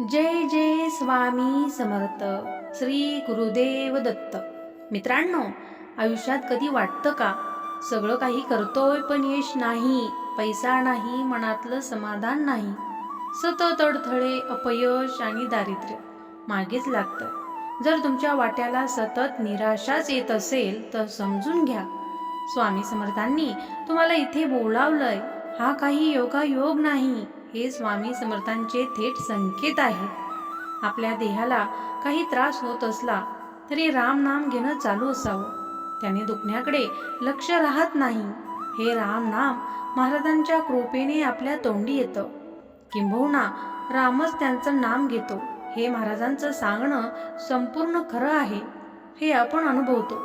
जय जय स्वामी समर्थ. श्री गुरुदेव दत्त. मित्रांनो आयुष्यात कधी वाटतं का? सगळं काही करतोय पण यश नाही पैसा नाही मनातलं समाधान नाही. सतत अडथळे अपयश आणि दारिद्र्य मागेच लागतं. जर तुमच्या वाट्याला सतत निराशाच येत असेल तर समजून घ्या. स्वामी समर्थांनी तुम्हाला इथे बोलावलंय हा काही योगायोग नाही. हे स्वामी समर्थांचे थेट संकेत आहे. आपल्या देहाला काही त्रास होत असला तरी राम नाम घेणं चालू असावं. त्याने दुखण्याकडे लक्ष राहत नाही. हे राम नाम महाराजांच्या कृपेने आपल्या तोंडी येतं. किंबहुना रामच त्यांचं नाम घेतो. हे महाराजांचं सांगणं संपूर्ण खरं आहे. हे आपण अनुभवतो.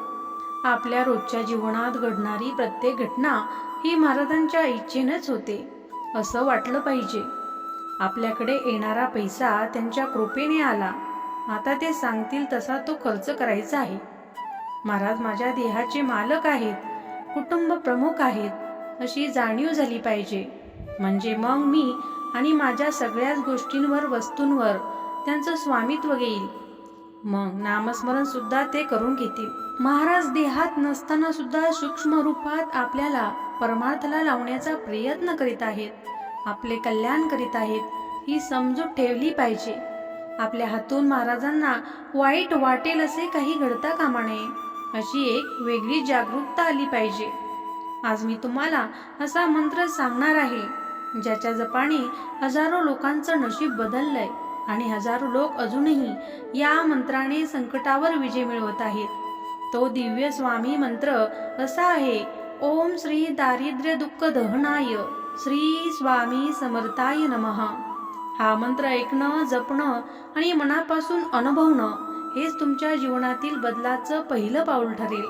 आपल्या रोजच्या जीवनात घडणारी प्रत्येक घटना ही महाराजांच्या इच्छेनेच होते. असं वाटलं पाहिजे. आपल्याकडे येणारा पैसा त्यांच्या कृपेने आला. आता ते सांगतील तसा तो खर्च करायचा आहे. महाराज माझ्या देहाचे मालक आहेत कुटुंब प्रमुख आहेत अशी जाणीव झाली पाहिजे. म्हणजे मग मी आणि माझ्या सगळ्याच गोष्टींवर वस्तूंवर त्यांचं स्वामित्व घेईल. मग नामस्मरण सुद्धा ते करून घेतील. महाराज देहात नसताना सुद्धा सूक्ष्म रूपात आपल्याला परमार्थाला लावण्याचा प्रयत्न करीत आहेत. आपले कल्याण करीत आहेत. ही समजूत ठेवली पाहिजे. आपल्या हातून महाराजांना वाईट वाटेल असे काही घडता कामा नये. अशी एक वेगळी जागरूकता आली पाहिजे. आज मी तुम्हाला असा मंत्र सांगणार आहे. ज्याच्या जपाने हजारो लोकांचं नशीब बदललंय आणि हजारो लोक अजूनही या मंत्राने संकटावर विजय मिळवत आहेत. तो दिव्य स्वामी मंत्र असा आहे. ओम श्री दारिद्र्य दुःख दहनाय श्री स्वामी समर्थाय नमः. हा मंत्र ऐकणं जपणं आणि मनापासून अनुभवणं हेच तुमच्या जीवनातील बदलाचं पहिलं पाऊल ठरेल.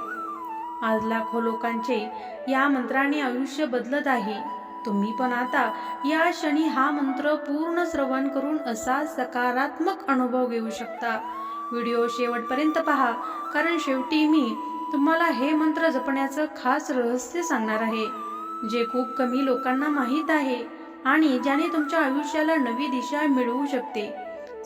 आज लाखो लोकांचे या मंत्राने आयुष्य बदलत आहे. तुम्ही पण आता या क्षणी हा मंत्र पूर्ण श्रवण करून असा सकारात्मक अनुभव घेऊ शकता. व्हिडिओ शेवटपर्यंत पहा. कारण शेवटी मी तुम्हाला हे मंत्र जपण्याचं खास रहस्य सांगणार आहे जे खूप कमी लोकांना माहीत आहे आणि ज्याने तुमच्या आयुष्याला नवी दिशा मिळवू शकते.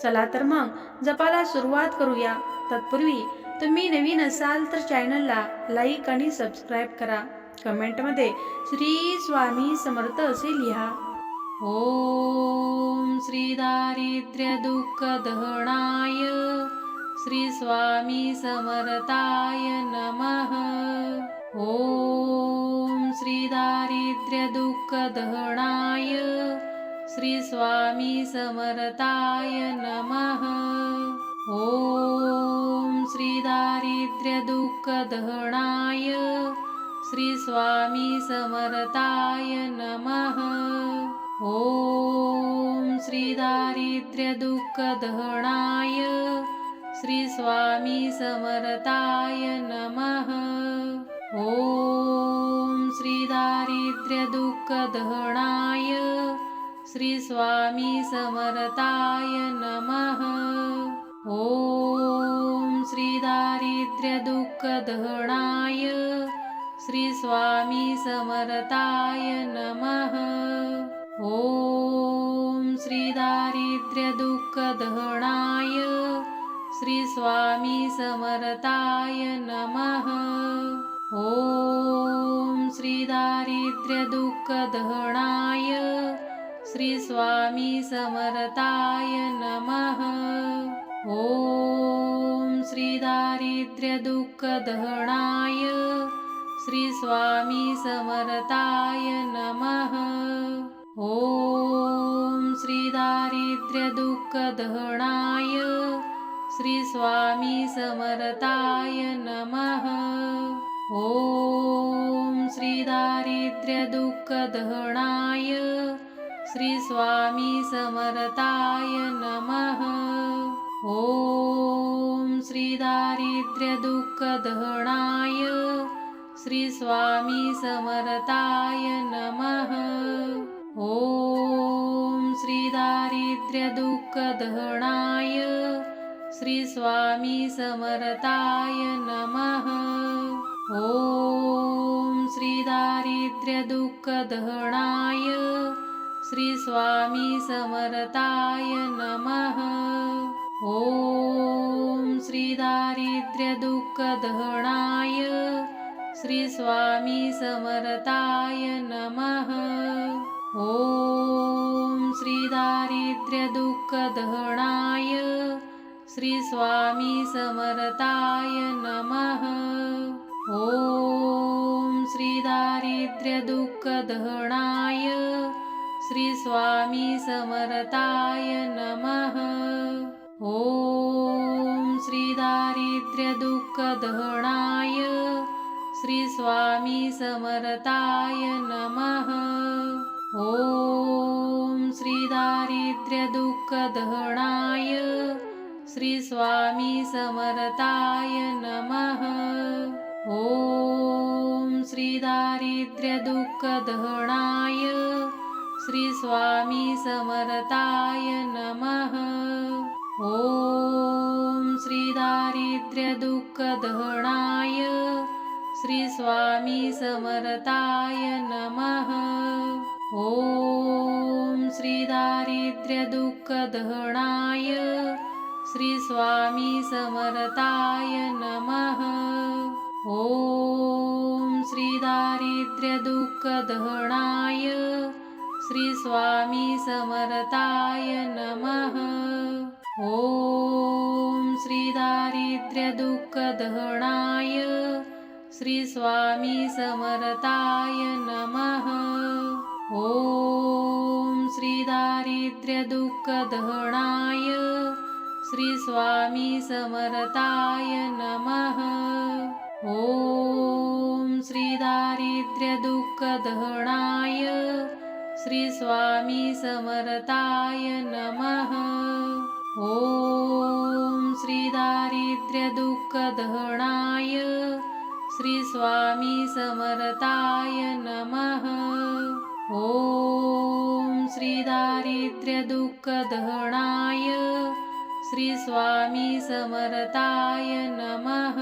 चला तर मग जपाला सुरुवात करूया. तत्पूर्वी तुम्ही नवीन असाल तर चॅनलला लाईक आणि सबस्क्राईब करा. कमेंटमध्ये श्री स्वामी समर्थ असे लिहा. ओम श्री दारिद्र्य दुःख दहनाय. श्री स्वामी समर्थाय नमः. ओम श्री दारिद्र्य दुःख दहनाय. श्री स्वामी समर्थाय नमः. ओम श्री दारिद्र्य दुःख दहनाय. श्री स्वामी समर्थाय नमः. ओम श्री दारिद्र्य दुःख दहनाय. श्री स्वामी समर्थाय नमः. ओम श्री दारिद्र्य दुःख दहनाय. श्री स्वामी समर्थाय नमः. ओम श्री दारिद्र्य दुःख दहनाय. श्री स्वामी समर्थाय नमः. ओम श्री दारिद्र्य दुःख दहनाय. श्री स्वामी समर्थाय नमः. ओम श्री दारिद्र्य दुःख श्री स्वामी समर्थाय नमः. ओम श्री दारिद्र्य दुःख श्री स्वामी समर्थाय नमः. ओम श्री दारिद्र्य श्रीस्वामी समरताय नमः। ॐ श्रीदारिद्र्यदुःखदहणाय श्रीस्वामी समरताय नमः। ॐ श्रीदारिद्र्यदुःखदहणाय श्रीस्वामी समरताय नमः। ॐ श्रीदारिद्र्यदुःखदहणाय श्री स्वामी समर्थाय नमः. ओम श्री दारिद्र्य दुःख श्री स्वामी समर्थाय नमः. ॐ श्री दारिद्र्य दुःख श्री स्वामी समर्थाय नमः. ॐ श्री दारिद्र्य दुःख श्री स्वामी समर्थाय नमः. ॐ श्री दारिद्र्य दुःख दहनाय. श्री स्वामी समर्थाय नमः. ॐ श्री दारिद्र्य दुःख दहनाय. श्री स्वामी समर्थाय नमः. ॐ श्री दारिद्र्य दुःख दहनाय. श्री स्वामी समर्थाय नमः. ॐ श्री दारिद्र्य दुःख श्री स्वामी समर्थाय नमः. ॐ श्री दारिद्र्य दुःख श्री स्वामी समर्थाय नमः. ॐ श्री श्रीस्वामी श्री स्वामी समर्थाय नमः. ॐ श्री दारिद्र्य दुःख श्री स्वामी समर्थाय नमः. ॐ श्री दारिद्र्य दुःख श्री स्वामी समर्थाय नमः. ॐ श्री दारिद्र्य दुःख श्री स्वामी समर्थाय नमः. ॐ श्री दारिद्र्य दुःख श्री स्वामी समर्थाय नमः. ॐ श्री दारिद्र्य दुःख श्री स्वामी समर्थाय नमः. ॐ श्री दारिद्र्य श्री स्वामी समर्थाय नमः.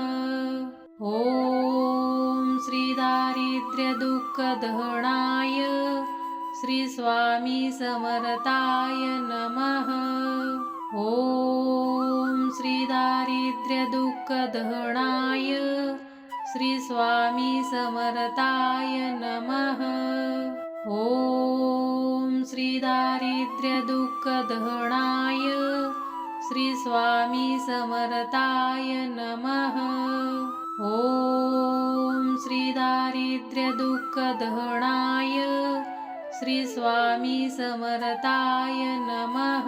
ॐ श्री दारिद्र्य दुःख श्री स्वामी समर्थाय नमः. ॐ श्री दारिद्र्य दुःख श्री स्वामी समर्थाय नमः. ॐ श्री दारिद्र्य श्रीस्वामी समरताय श्री स्वामी नमः. ॐ श्री दारिद्र्य दुःख श्री स्वामी नमः.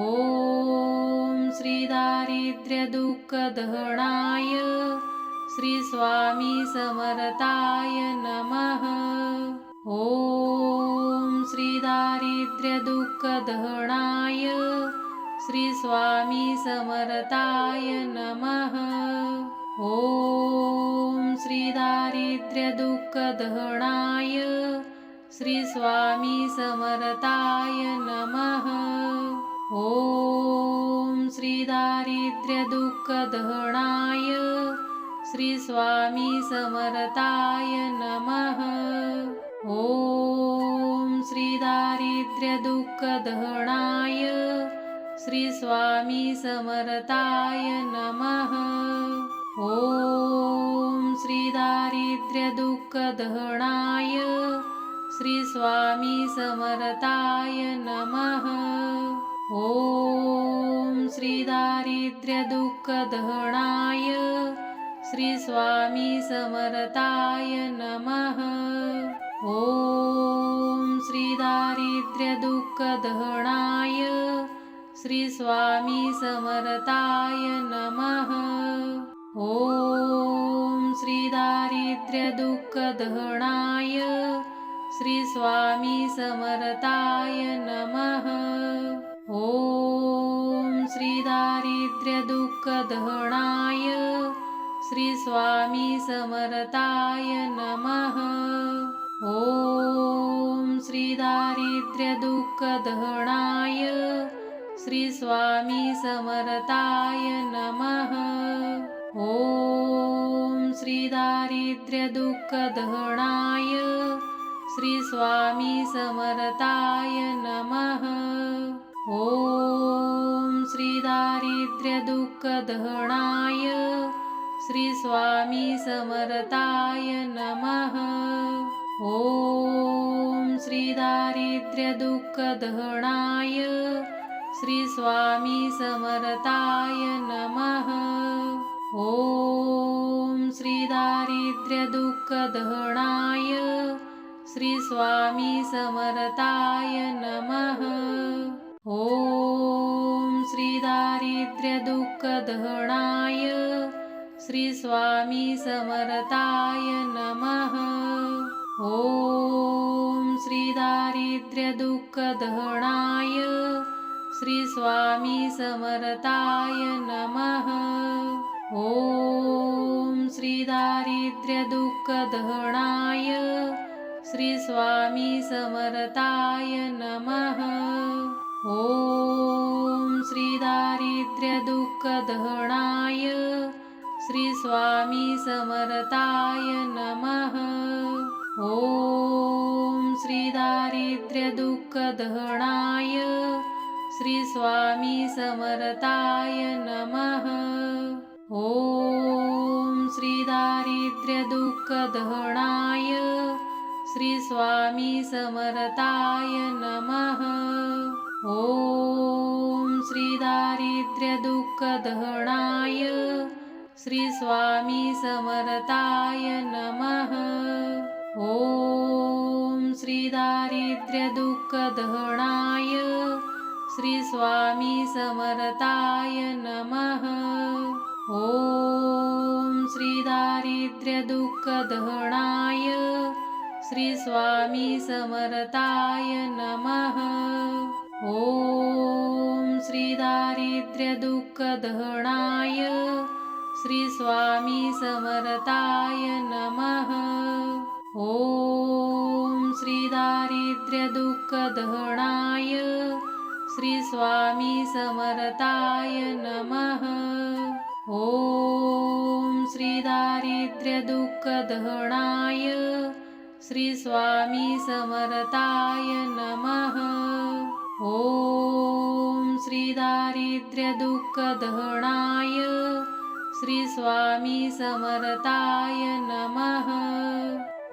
ॐ श्री दारिद्र्य दुःख श्री स्वामी नमः. ॐ श्री स्वामी समर्थाय नमः। ॐ श्रीदारिद्र्यदुःखदहणाय श्रीस्वामी दुःख समर्थाय नमः। ॐ श्रीदारिद्र्यदुःखदहणाय श्रीस्वामी दुःख समर्थाय नमः। ॐ श्रीदारिद्र्यदुःखदहणाय श्री स्वामी समर्थाय नमः. ॐ श्री दारिद्र्य दुःख दहनाय. श्री स्वामी समर्थाय नमः. ॐ श्री दारिद्र्य दुःख दहनाय. श्री स्वामी समर्थाय नमः. ॐ श्री दारिद्र्य दुःख दहनाय. श्री स्वामी समर्थाय नमः. ॐ श्री दारिद्र्य दुःख श्री स्वामी समर्थाय नमः. ॐ श्री दारिद्र्य दुःख श्री स्वामी समर्थाय नमः. ॐ श्री दारिद्र्य दुःख श्री स्वामी समर्थाय नमः. ॐ श्री दारिद्र्य दुःख दहनाय श्री स्वामी समर्थाय नमः. ॐ श्री दारिद्र्य दुःख दहनाय श्री स्वामी समर्थाय नमः. ॐ श्री दारिद्र्य श्रीस्वामी समरताय श्री स्वामी नमः. ॐ श्री दारिद्र्य दुःख श्री स्वामी नमः. ॐ श्री दारिद्र्य दुःख श्री स्वामी नमः. ॐ श्री दारिद्र्य दुःख श्री स्वामी समरताय नमः. ॐ श्री दारिद्र्य दुःख श्री स्वामी समरताय नमः. ॐ श्री दारिद्र्य दुःख श्री स्वामी समरताय नमः. ॐ श्री दारिद्र्य दुःख श्री स्वामी समरताय नमः. ॐ श्री दारिद्र्य दुःख श्री स्वामी समरताय नमः. ॐ श्री दारिद्र्य दुःख श्री स्वामी समरताय नमः. ॐ श्री दारिद्र्य श्री स्वामी समर्थाय नमः. ॐ श्री दारिद्र्य दुःख दहनाय. श्री स्वामी समर्थाय नमः. ॐ श्री दारिद्र्य दुःख दहनाय. श्री स्वामी समर्थाय नमः. ॐ श्री दारिद्र्य दुःख दहनाय. श्री स्वामी समर्थाय नमः. ॐ श्री दारिद्र्य दुःख श्री स्वामी समर्थाय नमः. ॐ श्री दारिद्र्य दुःख श्री स्वामी समर्थाय नमः.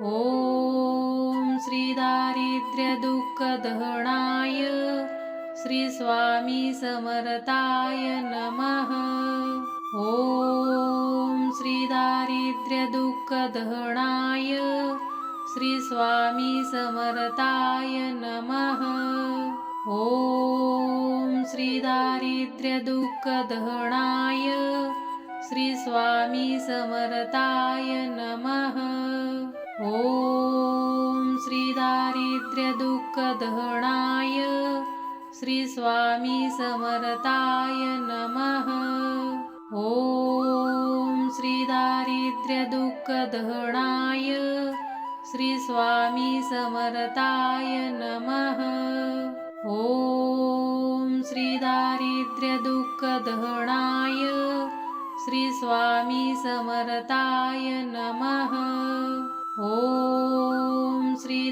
ॐ श्री दारिद्र्य श्रीस्वामी समरताय नमः। ॐ श्रीदारिद्र्यदुःखदहणाय श्रीस्वामी समरताय नमः। ॐ श्रीदारिद्र्यदुःखदहणाय श्रीस्वामी समरताय नमः। ॐ श्रीदारिद्र्यदुःखदहणाय श्री स्वामी समर्थाय नमः. ॐ श्री दारिद्र्य दुःख दहनाय. श्री स्वामी समर्थाय नमः. ॐ श्री दारिद्र्य दुःख दहनाय. श्री स्वामी समर्थाय नमः. ॐ श्री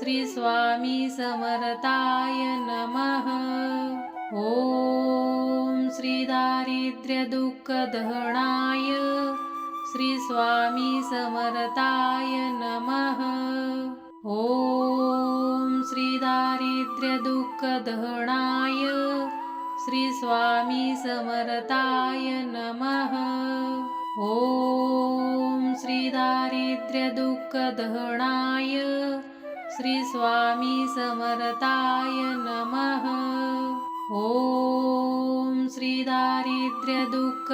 श्रीस्वामी समरताय नमः। ॐ श्री दारिद्र्यदुःखदहणाय श्रीस्वामी समरताय नमः। ॐ श्री दारिद्र्यदुःखदहणाय श्रीस्वामी समरताय नमः। ॐ श्रीदारिद्र्यदुःखदहणाय श्री स्वामी समर्थाय नमः. ॐ श्री दारिद्र्य दुःख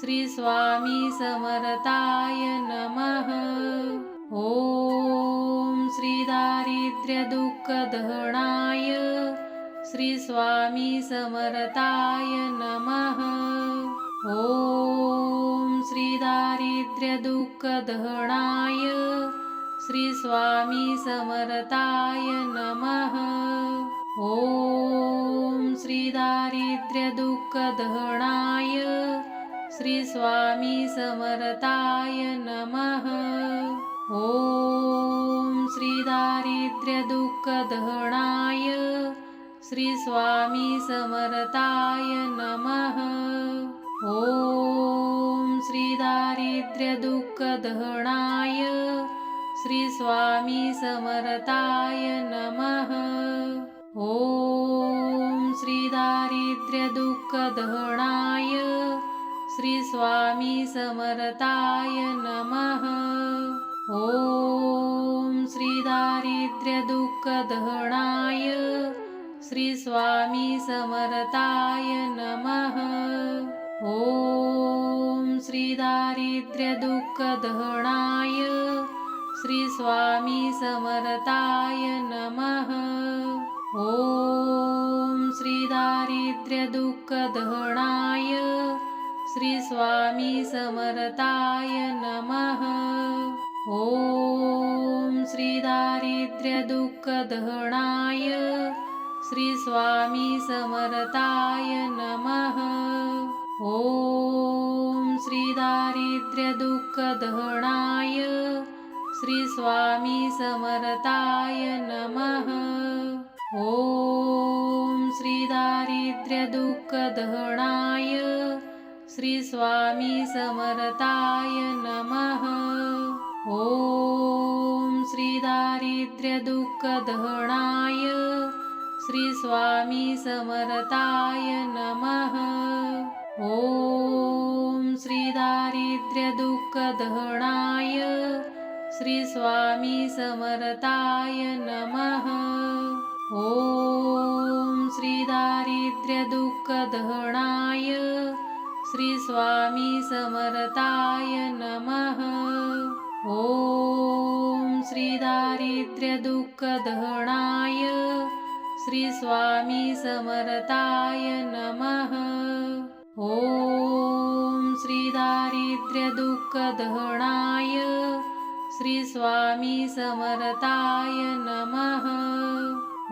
श्री स्वामी समर्थाय नमः. ॐ श्री दारिद्र्य दुःख श्री स्वामी समर्थाय नमः. ॐ श्री दारिद्र्य दुःख श्री स्वामी समर्थाय नमः. ॐ श्री दारिद्र्य दुःख श्री स्वामी समर्थाय नमः. ॐ श्री दारिद्र्य दुःख श्री स्वामी समर्थाय नमः. ॐ श्री दारिद्र्य दुःख श्री स्वामी समर्थाय नमः. ॐ श्री दारिद्र्य दुःख श्री स्वामी समर्थाय नमः. ॐ श्री दारिद्र्य दुःख श्री स्वामी समर्थाय नमः. ॐ श्री दारिद्र्य श्रीस्वामी समरताय नमः। ॐ श्रीदारिद्र्यदुःखदहणाय श्रीस्वामी समरताय नमः। ॐ श्रीदारिद्र्यदुःखदहणाय श्रीस्वामी समरताय नमः। ॐ श्रीदारिद्र्यदुःखदहणाय श्री स्वामी समरताय नमः. ॐ श्री दारिद्र्य दुःख दहनाय. श्री स्वामी समरताय नमः. ॐ श्री दारिद्र्य दुःख दहनाय. श्री स्वामी समरताय नमः. ॐ श्री दारिद्र्य दुःख दहनाय. श्री स्वामी समर्थाय नमः. ॐ श्री दारिद्र्य दुःख श्री स्वामी समर्थाय नमः. ॐ श्री दारिद्र्य दुःख श्री स्वामी समर्थाय नमः. ॐ श्री दारिद्र्य श्रीस्वामी श्री स्वामी समर्थाय नमः.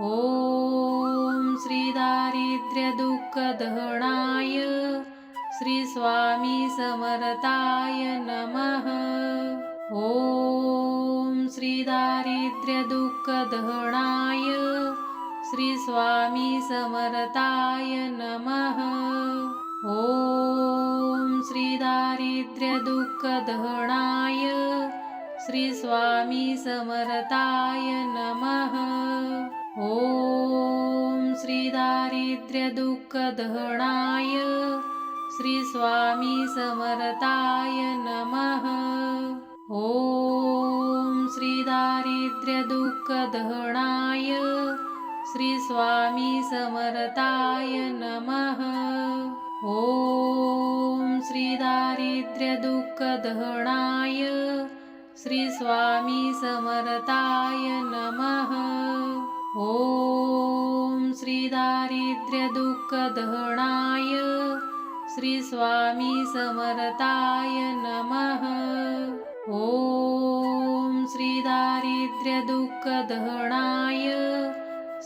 ॐ श्री दारिद्र्य दुःख दहनाय. श्री स्वामी समर्थाय नमः. ॐ श्री दारिद्र्य दुःख दहनाय. श्री स्वामी समर्थाय नमः. ॐ श्री दारिद्र्य दुःख दहनाय. श्री स्वामी समर्थाय नमः. ॐ श्री दारिद्र्य दुःख श्री स्वामी समर्थाय नमः. ॐ श्री दारिद्र्य दुःख श्री स्वामी समर्थाय नमः. ॐ श्री दारिद्र्य दुःख श्री स्वामी समर्थाय नमः. ॐ श्री दारिद्र्य दुःख श्री स्वामी समर्थाय नमः. ॐ श्री दारिद्र्य दुःख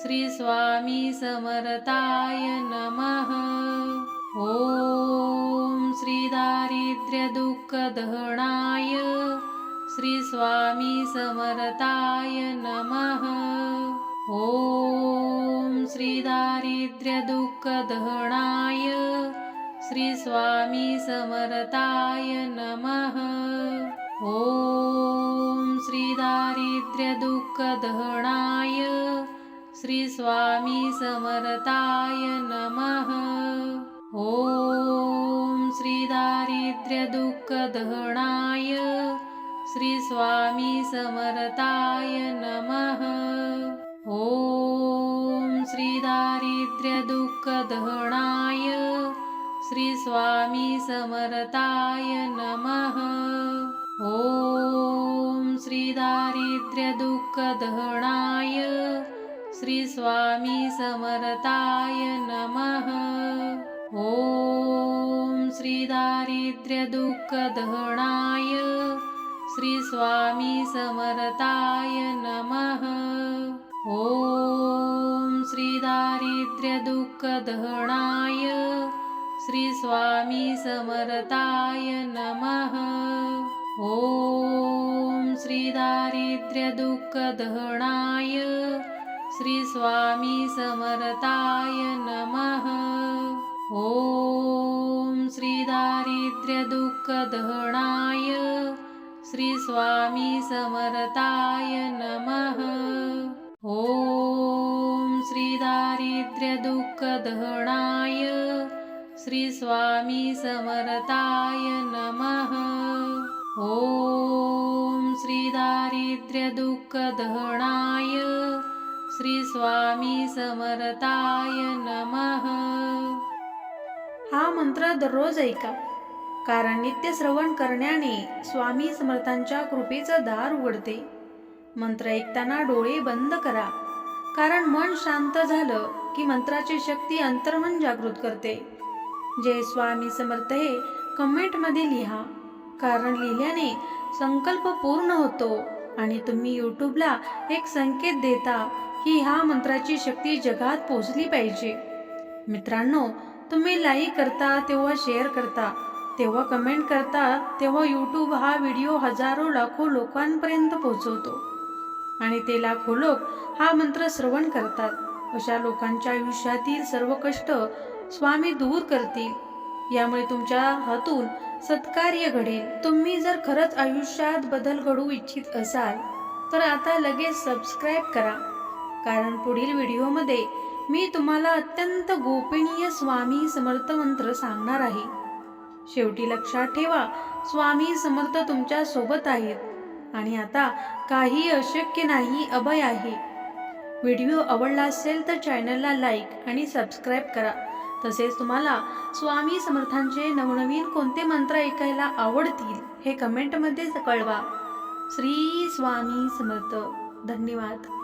श्री स्वामी समर्थाय नमः. ॐ श्री दारिद्र्य दुःख श्री स्वामी समर्थाय नमः. ॐ श्री दारिद्र्य दुःख श्री स्वामी समर्थाय नमः. ॐ श्री दारिद्र्य दुःख श्री स्वामी समर्थाय नमः. ॐ श्री दारिद्र्य दुःख श्री स्वामी समर्थाय नमः. ॐ श्री दारिद्र्य दुःख श्री स्वामी समर्थाय नमः. ॐ श्री दारिद्र्य दुःख श्री स्वामी समर्थाय नमः. ॐ श्री दारिद्र्य दुःख श्री स्वामी समरताय नमः। ॐ श्री दारिद्र्य दुःख दहनाय। श्री स्वामी समरताय नमः। ॐ श्री दारिद्र्य दुःख दहनाय। श्री स्वामी समरताय नमः। ॐ श्री दारिद्र्य दुःख दहनाय। श्री स्वामी समर्थाय नमः. ॐ श्री दारिद्र्य दुःख श्री स्वामी समर्थाय नमः. ॐ श्री दारिद्र्य दुःख श्री स्वामी समर्थाय नमः. हा मंत्र दररोज ऐका. कारण नित्य श्रवण करण्याने स्वामी समर्थांच्या कृपेचं दार उघडते. मंत्र ऐकताना डोळे बंद करा. कारण मन शांत झालं की मंत्राची शक्ती अंतर्मन जागृत करते. जय स्वामी समर्थ हे कमेंटमध्ये लिहा. कारण लिहिल्याने संकल्प पूर्ण होतो आणि तुम्ही यूट्यूबला एक संकेत देता की ह्या मंत्राची शक्ती जगात पोचली पाहिजे. मित्रांनो तुम्ही लाईक करता तेव्हा शेअर करता. तेव्हा कमेंट करतात तेव्हा यूट्यूब हा व्हिडिओ हजारो लाखो लोकांपर्यंत पोहोचवतो. आणि ते लाखो लोक हा मंत्र श्रवण करतात. अशा लोकांच्या आयुष्यातील सर्व कष्ट स्वामी दूर करतील. यामुळे तुमच्या हातून सत्कार्य घडेल. तुम्ही जर खरंच आयुष्यात बदल घडवू इच्छित असाल तर आता लगेच सबस्क्राईब करा. कारण पुढील व्हिडिओमध्ये मी तुम्हाला अत्यंत गोपनीय स्वामी समर्थ मंत्र सांगणार आहे. शेवटी लक्षात ठेवा स्वामी समर्थ तुमच्यासोबत आहेत. आणि आता काही अशक्य नाही अभय आहे. व्हिडिओ आवडला असेल तर चॅनलला लाईक आणि सबस्क्राईब करा. तसेच तुम्हाला स्वामी समर्थांचे नवनवीन कोणते मंत्र ऐकायला आवडतील हे कमेंटमध्ये कळवा. श्री स्वामी समर्थ. धन्यवाद.